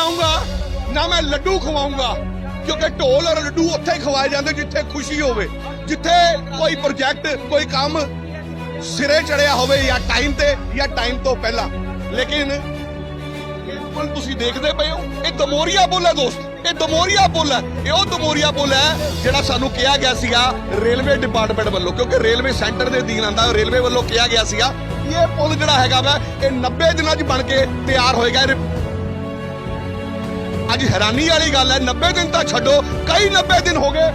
ਆਉਂਗਾ, ਨਾ ਮੈਂ ਲੱਡੂ ਖਵਾਉਂਗਾ, ਕਿਉਂਕਿ ਢੋਲ ਔਰ ਲੱਡੂ ਉੱਥੇ ਹੀ ਖਵਾਏ ਜਾਂਦੇ ਜਿੱਥੇ ਖੁਸ਼ੀ ਹੋਵੇ। ਜਿੱਥੇ ਕੋਈ ਪ੍ਰੋਜੈਕਟ ਕੋਈ ਕੰਮ ਸਿਰੇ ਚੜਿਆ ਹੋਵੇ ਜਾਂ ਟਾਈਮ ਤੇ, ਜਾਂ ਟਾਈਮ ਤੋਂ ਪਹਿਲਾਂ। ਲੇਕਿਨ ਇਹ ਤੁਸੀਂ ਦੇਖਦੇ ਪਏ ਹੋ, ਇਹ ਦਮੋਰੀਆ ਪੁੱਲ ਹੈ ਦੋਸਤ, ਇਹ ਦਮੋਰੀਆ ਪੁੱਲ ਹੈ, ਇਹ ਉਹ ਦਮੋਰੀਆ ਪੁੱਲ ਹੈ ਜਿਹੜਾ ਸਾਨੂੰ ਕਿਹਾ ਗਿਆ ਸੀਗਾ ਰੇਲਵੇ ਡਿਪਾਰਟਮੈਂਟ ਵੱਲੋਂ, ਕਿਉਂਕਿ ਰੇਲਵੇ ਸੈਂਟਰ ਦੇ ਅਧੀਨ ਆਂਦਾ ਰੇਲਵੇ ਵੱਲੋਂ ਕਿਹਾ ਗਿਆ ਸੀਗਾ ਕਿ ਇਹ ਪੁੱਲ ਜਿਹੜਾ ਹੈਗਾ ਵਾ, ਇਹ 90 ਦਿਨਾਂ 'ਚ ਬਣ ਕੇ ਤਿਆਰ ਹੋਏਗਾ ਅੱਜ ਹੈਰਾਨੀ ਵਾਲੀ ਗੱਲ ਹੈ 90 ਦਿਨ ਤਾਂ ਛੱਡੋ, ਕਈ 90 ਦਿਨ ਹੋ ਗਏ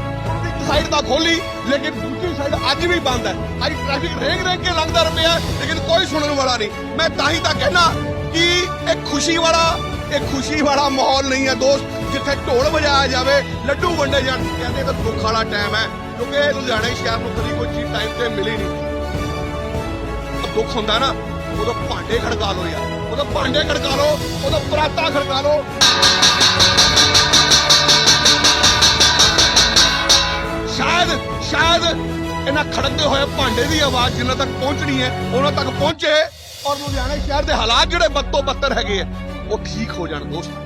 ਇੱਕ ਸਾਈਡ ਤਾਂ ਖੋਲੀ ਲੇਕਿਨ ਦੂਜੀ ਸਾਈਡ ਅੱਜ ਵੀ ਬੰਦ ਹੈ। ਅੱਜ ਟ੍ਰੈਫਿਕ ਰੇਂਗ ਰੇਂਗ ਕੇ ਲੰਘਦਾ ਰਿਹਾ ਲੇਕਿਨ ਕੋਈ ਸੁਣਨ ਵਾਲਾ ਨਹੀਂ। ਮੈਂ ਤਾਂ ਹੀ ਤਾਂ ਕਹਿਣਾ ਕਿ ਇਹ ਖੁਸ਼ੀ ਵਾਲਾ, ਇਹ ਖੁਸ਼ੀ ਵਾਲਾ ਮਾਹੌਲ ਨਹੀਂ ਹੈ, ਦੋਸਤ, ਜਿੱਥੇ ਢੋਲ ਵਜਾਇਆ ਜਾਵੇ, ਲੱਡੂ ਵੰਡੇ ਜਾਣ। ਕਹਿੰਦੇ ਤਾਂ ਦੁੱਖ ਵਾਲਾ ਟਾਈਮ ਹੈ, ਕਿਉਂਕਿ ਇਹ ਲੁਧਿਆਣਾ ਸ਼ਹਿਰ ਨੂੰ ਕਦੀ ਕੋਈ ਚੀਜ਼ ਟਾਈਮ ਤੇ ਮਿਲੀ ਨਹੀਂ। ਦੁੱਖ ਹੁੰਦਾ ਨਾ, ਉਦੋਂ ਭਾਂਡੇ ਖੜਕਾ ਲਓ ਯਾਰ। ਉਦੋਂ ਭਾਂਡੇ ਖੜਕਾ ਲਓ ਉਦੋਂ ਪਰਾਤਾ ਖੜਕਾ ਲਓ। ਸ਼ਾਇਦ ਸ਼ਾਇਦ ਇਹਨਾਂ ਖੜਕਦੇ ਹੋਏ ਭਾਂਡੇ ਦੀ ਆਵਾਜ਼ ਜਿੰਨਾ ਤੱਕ ਪਹੁੰਚਣੀ ਹੈ, ਉਹਨਾਂ ਤੱਕ ਪਹੁੰਚੇ ਔਰ ਲੁਧਿਆਣਾ ਸ਼ਹਿਰ ਦੇ ਹਾਲਾਤ ਜਿਹੜੇ ਬੱਤੋ ਬੱਤਰ ਹੈਗੇ ਆ, ਉਹ ਠੀਕ ਹੋ ਜਾਣ ਦੋਸਤ।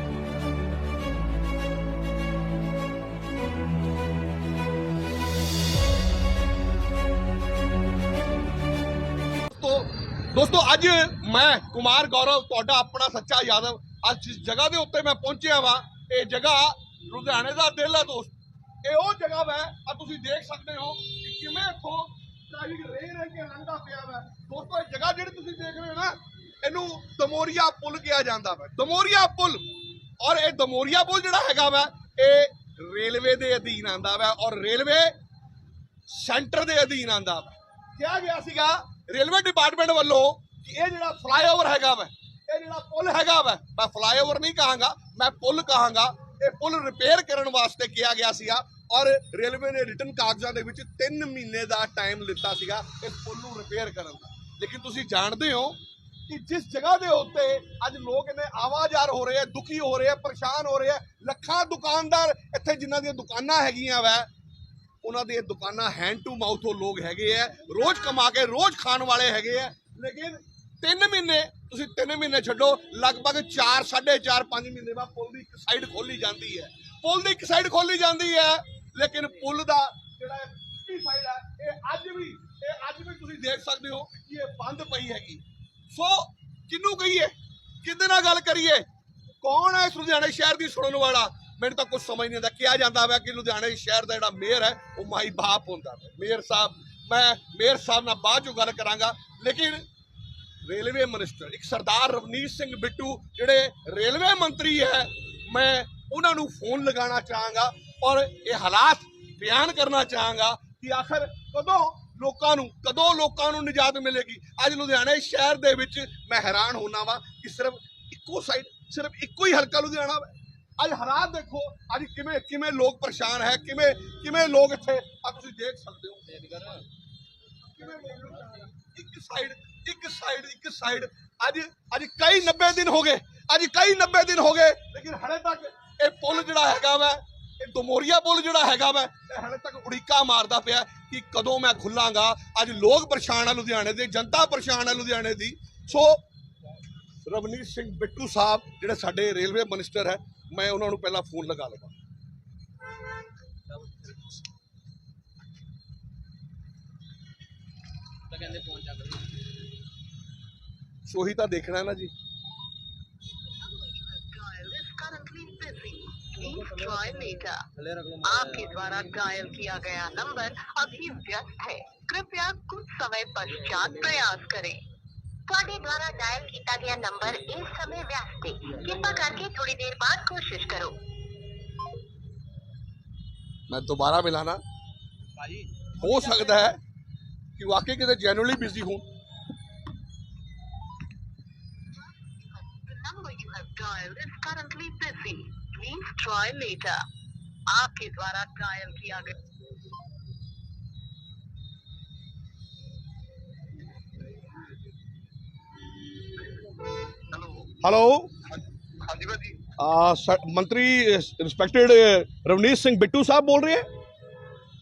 ਦੋਸਤੋ, ਅੱਜ ਮੈਂ, ਕੁਮਾਰ ਗੌਰਵ, ਤੁਹਾਡਾ ਆਪਣਾ ਸੱਚਾ ਯਾਦਵ, ਅੱਜ ਜਿਸ ਜਗ੍ਹਾ ਦੇ ਉੱਤੇ ਮੈਂ ਪਹੁੰਚਿਆ ਵਾਂ, ਇਹ ਜਗ੍ਹਾ ਲੁਧਿਆਣੇ ਦਾ ਦਿਲ ਹੈ ਦੋਸਤ। ਇਹ ਉਹ ਜਗ੍ਹਾ ਵਾ, ਆ ਤੁਸੀਂ ਦੇਖ ਸਕਦੇ ਹੋ ਕਿ ਕਿਵੇਂ ਇੱਥੋਂ ਟ੍ਰੈਫਿਕ ਰਹਿ ਰਹਿ ਕੇ ਲੰਘਦਾ ਪਿਆ ਵਾ। ਦੋਸਤੋ, ਇਹ ਜਗ੍ਹਾ ਜਿਹੜੀ ਤੁਸੀਂ ਦੇਖ ਰਹੇ ਹੋ ਨਾ, ਇਹਨੂੰ ਦਮੋਰੀਆ ਪੁਲ ਕਿਹਾ ਜਾਂਦਾ ਵਾ। ਦਮੋਰੀਆ ਪੁਲ। ਔਰ ਇਹ ਦਮੋਰੀਆ ਪੁਲ ਜਿਹੜਾ ਹੈਗਾ ਵਾ, ਇਹ ਰੇਲਵੇ ਦੇ ਅਧੀਨ ਆਂਦਾ ਵਾ ਔਰ ਰੇਲਵੇ ਸੈਂਟਰ ਦੇ ਅਧੀਨ ਆਂਦਾ ਵਾ। ਕਿਹਾ ਗਿਆ ਸੀਗਾ ਰੇਲਵੇ ਡਿਪਾਰਟਮੈਂਟ ਵੱਲੋਂ ਕਿ ਇਹ ਜਿਹੜਾ ਫਲਾਈਓਵਰ ਹੈਗਾ ਵਾ, ਇਹ ਜਿਹੜਾ ਪੁਲ ਹੈਗਾ ਵਾ, ਮੈਂ ਫਲਾਈਓਵਰ ਨਹੀਂ ਕਹਾਂਗਾ, ਮੈਂ ਪੁਲ ਕਹਾਂਗਾ, ਇਹ ਪੁਲ ਰਿਪੇਅਰ ਕਰਨ ਵਾਸਤੇ ਕਿਹਾ ਗਿਆ ਸੀਗਾ ਔਰ ਰੇਲਵੇ ਨੇ ਰਿਟਨ ਕਾਗਜ਼ਾਂ ਦੇ ਵਿੱਚ 3 ਮਹੀਨੇ ਦਾ ਟਾਈਮ ਲਿੱਤਾ ਸੀਗਾ ਇਸ ਪੁਲ ਨੂੰ ਰਿਪੇਅਰ ਕਰਨ ਦਾ। ਲੇਕਿਨ ਤੁਸੀਂ ਜਾਣਦੇ ਹੋ ਕਿ ਜਿਸ ਜਗ੍ਹਾ ਦੇ ਉੱਤੇ ਅੱਜ ਲੋਕ ਇਹਨੇ ਆਵਾਜ਼ਾਰ ਹੋ ਰਹੇ ਆ, ਦੁਖੀ ਹੋ ਰਹੇ ਆ, ਪਰੇਸ਼ਾਨ ਹੋ ਰਹੇ ਆ, ਲੱਖਾਂ ਦੁਕਾਨਦਾਰ ਇੱਥੇ ਜਿਨ੍ਹਾਂ ਦੀਆਂ ਦੁਕਾਨਾਂ ਹੈਗੀਆਂ ਵੈ ਉਹਨਾਂ ਦੀਆਂ ਦੁਕਾਨਾਂ ਹੈਂਡ ਟੂ ਮਾਊਥ ਉਹ ਲੋਕ ਹੈਗੇ ਆ, ਰੋਜ਼ ਕਮਾ ਕੇ ਰੋਜ਼ ਖਾਣ ਵਾਲੇ ਹੈਗੇ ਆ, ਲੇਕਿਨ 3 ਮਹੀਨੇ, ਤੁਸੀਂ 3 ਮਹੀਨੇ ਛੱਡੋ, ਲਗਭਗ 4 4.5 5 ਮਹੀਨੇ ਬਾਅਦ ਪੁਲ ਦੀ ਇੱਕ ਸਾਈਡ ਖੋਲੀ ਜਾਂਦੀ ਹੈ। ਪੁਲ ਦੀ ਇੱਕ ਸਾਈਡ ਖੋਲੀ ਜਾਂਦੀ ਹੈ, ਲੇਕਿਨ ਪੁਲ ਦਾ ਜਿਹੜਾ ਪਿਛਲੀ ਸਾਈਡ ਹੈ ਇਹ ਅੱਜ ਵੀ, ਇਹ ਅੱਜ ਵੀ ਤੁਸੀਂ ਦੇਖ ਸਕਦੇ ਹੋ ਕਿ ਇਹ ਬੰਦ ਪਈ ਹੈਗੀ। ਸੋ ਕਿਹਨੂੰ ਕਹੀਏ? ਕਿਹਦੇ ਨਾਲ ਗੱਲ ਕਰੀਏ? ਕੌਣ ਹੈ ਇਸ ਲੁਧਿਆਣੇ ਸ਼ਹਿਰ ਦੀ ਸੁਣਨ ਵਾਲਾ? ਮੈਨੂੰ ਤਾਂ ਕੁਝ ਸਮਝ ਨਹੀਂ ਆਉਂਦਾ। ਕਿਹਾ ਜਾਂਦਾ ਵਾ ਕਿ ਲੁਧਿਆਣੇ ਸ਼ਹਿਰ ਦਾ ਜਿਹੜਾ ਮੇਅਰ ਹੈ, ਉਹ ਮਾਈ ਬਾਪ ਹੁੰਦਾ ਹੈ ਮੇਅਰ ਸਾਹਿਬ, ਮੈਂ ਮੇਅਰ ਸਾਹਿਬ ਨਾਲ ਬਾਅਦ ਚੋਂ ਗੱਲ ਕਰਾਂਗਾ। ਲੇਕਿਨ ਰੇਲਵੇ ਮਿਨਿਸਟਰ, ਇੱਕ ਸਰਦਾਰ ਰਵਨੀਤ ਸਿੰਘ ਬਿੱਟੂ, ਜਿਹੜੇ ਰੇਲਵੇ ਮੰਤਰੀ ਹੈ, ਮੈਂ ਉਹਨਾਂ ਨੂੰ ਫੋਨ ਲਗਾਉਣਾ ਚਾਹਾਂਗਾ ਔਰ ਇਹ ਹਾਲਾਤ ਬਿਆਨ ਕਰਨਾ ਚਾਹਾਂਗਾ ਕਿ ਆਖਰ ਕਦੋਂ ਲੋਕਾਂ ਨੂੰ, ਕਦੋਂ ਲੋਕਾਂ ਨੂੰ ਨਿਜਾਤ ਮਿਲੇਗੀ? ਅੱਜ ਲੁਧਿਆਣੇ ਸ਼ਹਿਰ ਦੇ ਵਿੱਚ ਮੈਂ ਹੈਰਾਨ ਹੋਣਾ ਵਾਂ ਕਿ ਸਿਰਫ ਇੱਕੋ ਸਾਈਡ ਸਿਰਫ ਇੱਕੋ ਹੀ ਹਲਕਾ ਲੁਧਿਆਣਾ ਵਾ। ਅੱਜ ਹਾਲਾਤ ਦੇਖੋ, ਅੱਜ ਕਿਵੇਂ ਕਿਵੇਂ ਲੋਕ ਪਰੇਸ਼ਾਨ ਹੈ, ਕਿਵੇਂ ਕਿਵੇਂ ਲੋਕ ਇੱਥੇ ਆ ਤੁਸੀਂ ਦੇਖ ਸਕਦੇ ਹੋ। ਕਿਵੇਂ ਲੋਕ ਇੱਕ ਸਾਈਡ ਇੱਕ ਸਾਈਡ ਇੱਕ ਸਾਈਡ ਅੱਜ ਅੱਜ ਕਈ 90 ਦਿਨ ਹੋ ਗਏ, ਅੱਜ ਕਈ 90 ਦਿਨ ਹੋ ਗਏ, ਲੇਕਿਨ ਹਲੇ ਤੱਕ ਇਹ ਪੁਲ ਜਿਹੜਾ ਹੈਗਾ ਵਾ, ਇਹ ਦਮੋਰੀਆ ਪੁਲ ਜਿਹੜਾ ਹੈਗਾ ਵਾ ਹਲੇ ਤੱਕ ਉੜੀਕਾ ਮਾਰਦਾ ਪਿਆ ਕਿ ਕਦੋਂ ਮੈਂ ਖੁੱਲਾਂਗਾ। ਅੱਜ ਲੋਕ ਪਰੇਸ਼ਾਨ ਆ ਲੁਧਿਆਣੇ ਦੇ, ਜਨਤਾ ਪਰੇਸ਼ਾਨ ਆ ਲੁਧਿਆਣੇ ਦੀ। ਸੋ ਰਵਨੀਤ ਸਿੰਘ ਬਿੱਟੂ ਸਾਹਿਬ, ਜਿਹੜੇ ਸਾਡੇ ਰੇਲਵੇ ਮਿਨਿਸਟਰ ਹੈ ਮੈਂ ਉਹਨਾਂ ਨੂੰ ਪਹਿਲਾਂ ਫੋਨ ਲਗਾ ਲਵਾਂ ਤਾਂ ਕਹਿੰਦੇ ਫੋਨ ਚੱਕ ਰਹੀ ਸੋ ਹੀ ਤਾਂ ਦੇਖਣਾ ਨਾ ਜੀ dial is currently busy. Please try later. ਥੱਲੇ ਰੱਖ ਲਓ आपके द्वारा डायल किया गया नंबर अभी व्यस्त है कृपया कुछ समय पश्चात प्रयास करें ਤੁਹਾਡੇ ਦੁਆਰਾ ਡਾਇਲ ਕੀਤਾ ਗਿਆ ਨੰਬਰ ਇਸ ਸਮੇਂ ਵਿਅਸਤ ਹੈ ਕਿਰਪਾ ਕਰਕੇ ਥੋੜੀ ਦੇਰ ਬਾਅਦ ਕੋਸ਼ਿਸ਼ ਕਰੋ ਮੈਂ ਦੁਬਾਰਾ ਮਿਲਾਣਾ ਭਾਜੀ ਹੋ ਸਕਦਾ ਹੈ ਕਿ ਵਾਕਈ ਕਿਤੇ ਜੈਨੂਅਲੀ ਬਿਜ਼ੀ ਹੋਣ The number you have dialed is currently busy. Please try later. आपके द्वारा डायल किया गया ਹੈਲੋ ਹਾਂਜੀ ਭਾਜੀ। ਆ ਮੰਤਰੀ ਰਿਸਪੈਕਟਡ ਰਵਨੀਤ ਸਿੰਘ ਬਿੱਟੂ ਸਾਹਿਬ ਬੋਲ ਰਹੇ ਹੈ?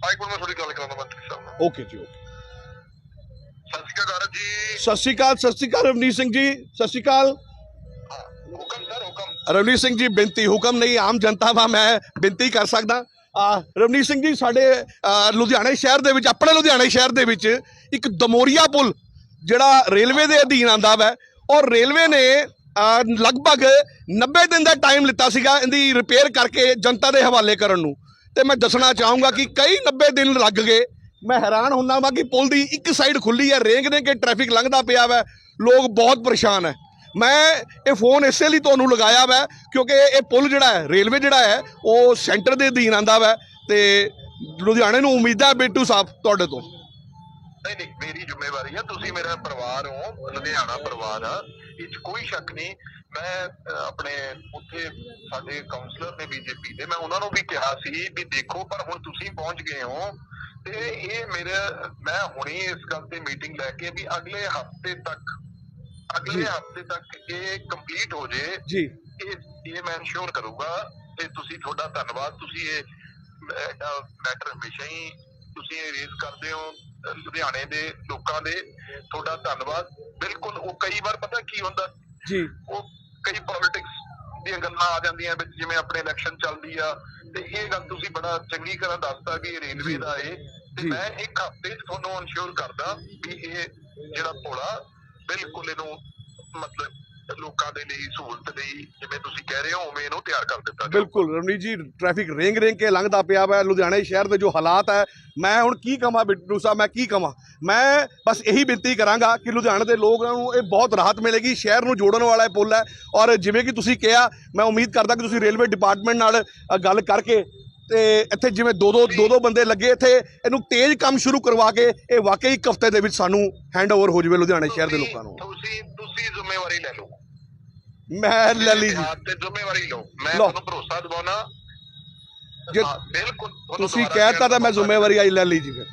ਆਈ ਕੋਲ ਮੈਂ ਥੋੜੀ ਗੱਲ ਕਰਾਂਗਾ ਮੰਤਰੀ ਸਾਹਿਬ ਨਾਲ। ਓਕੇ ਜੀ ਓਕੇ ਸਤਿ ਸ਼੍ਰੀ ਅਕਾਲ ਜੀ। ਸਤਿ ਸ਼੍ਰੀ ਅਕਾਲ ਸਤਿ ਸ਼੍ਰੀ ਅਕਾਲ ਰਵਨੀਤ ਸਿੰਘ ਜੀ ਸਤਿ ਸ਼੍ਰੀ ਅਕਾਲ। ਹੁਕਮ ਸਰ ਹੁਕਮ। ਰਵਨੀਤ ਸਿੰਘ ਜੀ ਬੇਨਤੀ ਹੁਕਮ ਨਹੀਂ ਆਮ ਜਨਤਾ ਵਾ ਮੈਂ ਬੇਨਤੀ ਕਰ ਸਕਦਾ। ਆ ਰਵਨੀਤ ਸਿੰਘ ਜੀ ਸਾਡੇ ਲੁਧਿਆਣੇ ਸ਼ਹਿਰ ਦੇ ਵਿੱਚ ਆਪਣੇ ਲੁਧਿਆਣੇ ਸ਼ਹਿਰ ਦੇ ਵਿੱਚ ਇੱਕ ਦਮੋਰੀਆ ਪੁਲ ਜਿਹੜਾ ਰੇਲਵੇ ਦੇ ਅਧੀਨ ਆਂਦਾ ਵਾ ਔਰ ਰੇਲਵੇ ਨੇ ਲਗਭਗ 90 ਦਿਨ ਦਾ ਟਾਈਮ ਲਿੱਤਾ ਸੀਗਾ ਇਹਦੀ ਰਿਪੇਅਰ ਕਰਕੇ ਜਨਤਾ ਦੇ ਹਵਾਲੇ ਕਰਨ ਨੂੰ। ਤੇ ਮੈਂ ਦੱਸਣਾ ਚਾਹੂੰਗਾ ਕਿ ਕਈ 90 ਦਿਨ ਲੱਗ ਗਏ। ਮੈਂ ਹੈਰਾਨ ਹੁੰਦਾ ਵਾਂ ਕਿ ਪੁਲ ਦੀ ਇੱਕ ਸਾਈਡ ਖੁੱਲੀ ਹੈ ਰੇਂਗ ਨੇ ਕਿ ਟ੍ਰੈਫਿਕ ਲੰਘਦਾ ਪਿਆ ਵੈ। ਲੋਕ ਬਹੁਤ ਪਰੇਸ਼ਾਨ ਹੈ ਮੈਂ ਇਹ ਫੋਨ ਇਸੇ ਲਈ ਤੁਹਾਨੂੰ ਲਗਾਇਆ ਵੈ ਕਿਉਂਕਿ ਇਹ ਪੁਲ ਜਿਹੜਾ ਹੈ ਰੇਲਵੇ ਜਿਹੜਾ ਹੈ, ਉਹ ਸੈਂਟਰ ਦੇ ਅਧੀਨ ਆਂਦਾ ਵੈ ਤੇ ਲੁਧਿਆਣੇ ਨੂੰ ਉਮੀਦ ਹੈ ਬੇਟੂ ਸਾਹਿਬ ਤੁਹਾਡੇ ਤੋਂ। ਨਹੀਂ ਨਹੀਂ ਮੇਰੀ ਜ਼ਿੰਮੇਵਾਰੀ ਆ। ਤੁਸੀਂ ਮੇਰਾ ਪਰਿਵਾਰ ਹੋ ਲੁਧਿਆਣਾ ਪਰਿਵਾਰ ਆ। ਇਹ 'ਚ ਕੋਈ ਸ਼ੱਕ ਨਹੀਂ। ਮੈਂ ਅਹ, ਆਪਣੇ ਉੱਥੇ ਸਾਡੇ ਕਾਉਂਸਲਰ ਨੇ ਬੀਜੇਪੀ ਦੇ ਮੈਂ ਉਹਨਾਂ ਨੂੰ ਵੀ ਕਿਹਾ ਸੀ ਵੀ ਦੇਖੋ ਪਰ ਹੁਣ ਤੁਸੀਂ ਪਹੁੰਚ ਗਏ ਹੋ ਤੇ ਇਹ ਮੇਰੇ ਮੈਂ ਹੁਣੀ ਇਸ ਗੱਲ ਤੇ ਮੀਟਿੰਗ ਲੈ ਕੇ ਵੀ ਅਗਲੇ ਹਫ਼ਤੇ ਤੱਕ ਅਗਲੇ ਜੀ। ਹਫ਼ਤੇ ਤੱਕ ਇਹ ਕੰਪਲੀਟ ਹੋ ਜੇ ਜੀ। ਇਹ ਇਹ ਮੈਂ ਇਨਸ਼ੋਰ ਕਰੂੰਗਾ ਤੇ ਤੁਸੀਂ ਤੁਹਾਡਾ ਧੰਨਵਾਦ। ਤੁਸੀਂ ਇਹ ਮੈਟਰ ਹਮੇਸ਼ਾ ਹੀ ਤੁਸੀਂ ਇਹ ਰੇਜ਼ ਕਰਦੇ ਹੋ ਅਹ ਲੁਧਿਆਣੇ ਦੇ ਲੋਕਾਂ ਦੇ ਤੁਹਾਡਾ ਧੰਨਵਾਦ ਬਿਲਕੁਲ ਉਹ ਕਈ ਵਾਰ ਪਤਾ ਕੀ ਹੁੰਦਾ ਜੀ ਉਹ ਕਈ ਪੋਲਿਟਿਕਸ ਦੀਆਂ ਗੱਲਾਂ ਆ ਜਾਂਦੀਆਂ ਵਿੱਚ ਜਿਵੇਂ ਆਪਣੇ ਇਲੈਕਸ਼ਨ ਚੱਲਦੀ ਆ ਤੇ ਇਹ ਗੱਲ ਤੁਸੀਂ ਬੜਾ ਚੰਗੀ ਤਰ੍ਹਾਂ ਦੱਸਤਾ ਵੀ ਇਹ ਰੇਲਵੇ। ਦਾ ਏ ਤੇ ਜੀ। ਮੈਂ ਇੱਕ ਹਫ਼ਤੇ 'ਚ ਤੁਹਾਨੂੰ ਇਨਸ਼ੋਰ ਕਰਦਾ ਵੀ ਇਹ ਜਿਹੜਾ ਪੁਲਾ ਬਿਲਕੁਲ ਇਹਨੂੰ ਮਤਲਬ ਲੋਕਾਂ ਦੇ ਲਈ ਸਹੂਲਤ ਲਈ, ਜਿਵੇਂ ਤੁਸੀਂ ਕਹਿ ਰਹੇ ਹੋ, ਉਵੇਂ ਇਹਨੂੰ ਤਿਆਰ ਕਰ ਦਿੱਤਾ ਬਿਲਕੁਲ ਰਵਨੀਤ ਜੀ ਟ੍ਰੈਫਿਕ ਰੇਂਗ ਰੇਂਗ ਕੇ ਲੰਘਦਾ ਪਿਆ ਵਾ, ਲੁਧਿਆਣੇ ਸ਼ਹਿਰ ਦੇ ਜੋ ਹਾਲਾਤ ਹੈ, ਮੈਂ ਹੁਣ ਕੀ ਕਵਾਂ ਬਿੱਟੂ ਸਾਹਿਬ, ਮੈਂ ਕੀ ਕਵਾਂ? ਮੈਂ ਬਸ ਇਹੀ ਬੇਨਤੀ ਕਰਾਂਗਾ ਕਿ ਲੁਧਿਆਣੇ ਦੇ ਲੋਕਾਂ ਨੂੰ ਇਹ ਬਹੁਤ ਰਾਹਤ ਮਿਲੇਗੀ, ਸ਼ਹਿਰ ਨੂੰ ਜੋੜਨ ਵਾਲਾ ਇਹ ਪੁਲ ਹੈ। ਔਰ ਜਿਵੇਂ ਕਿ ਤੁਸੀਂ ਕਿਹਾ, ਮੈਂ ਉਮੀਦ ਕਰਦਾ ਕਿ ਤੁਸੀਂ ਰੇਲਵੇ ਡਿਪਾਰਟਮੈਂਟ ਨਾਲ ਗੱਲ ਕਰਕੇ ਤੇ ਇੱਥੇ ਜਿਵੇਂ ਦੋ ਦੋ ਦੋ ਦੋ ਬੰਦੇ ਲੱਗੇ ਇੱਥੇ ਇਹਨੂੰ ਤੇਜ਼ ਕੰਮ ਸ਼ੁਰੂ ਕਰਵਾ ਕੇ ਇਹ ਵਾਕਈ ਇੱਕ ਹਫ਼ਤੇ ਦੇ ਵਿੱਚ ਸਾਨੂੰ ਹੈਂਡਓਵਰ ਹੋ ਜਾਵੇ ਲੁਧਿਆਣੇ ਸ਼ਹਿਰ ਦੇ ਲੋਕਾਂ ਨੂੰ। ਤੁਸੀਂ ਤੁਸੀਂ ਜ਼ਿੰਮੇਵਾਰੀ ਲੈ ਲਓ। ਮੈਂ ਲੈ ਲਈ ਜੀ। ਤੇ ਜ਼ਿੰਮੇਵਾਰੀ ਲਓ। ਮੈਂ। ਤੁਹਾਨੂੰ ਭਰੋਸਾ ਦਿਵਾਉਣਾ। ਜੇ ਬਿਲਕੁਲ। ਤੁਸੀਂ ਕਹਿਤਾ ਤਾਂ ਮੈਂ ਜ਼ਿੰਮੇਵਾਰੀ ਆਈ ਲੈ ਲਈ ਜੀ ਫਿਰ।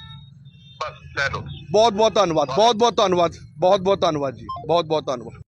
ਬਸ ਲੈ ਲਓ। ਬਹੁਤ ਬਹੁਤ ਧੰਨਵਾਦ। ਬਹੁਤ ਬਹੁਤ ਧੰਨਵਾਦ। ਬਹੁਤ ਬਹੁਤ ਧੰਨਵਾਦ ਜੀ। ਬਹੁਤ ਬਹੁਤ ਧੰਨਵਾਦ।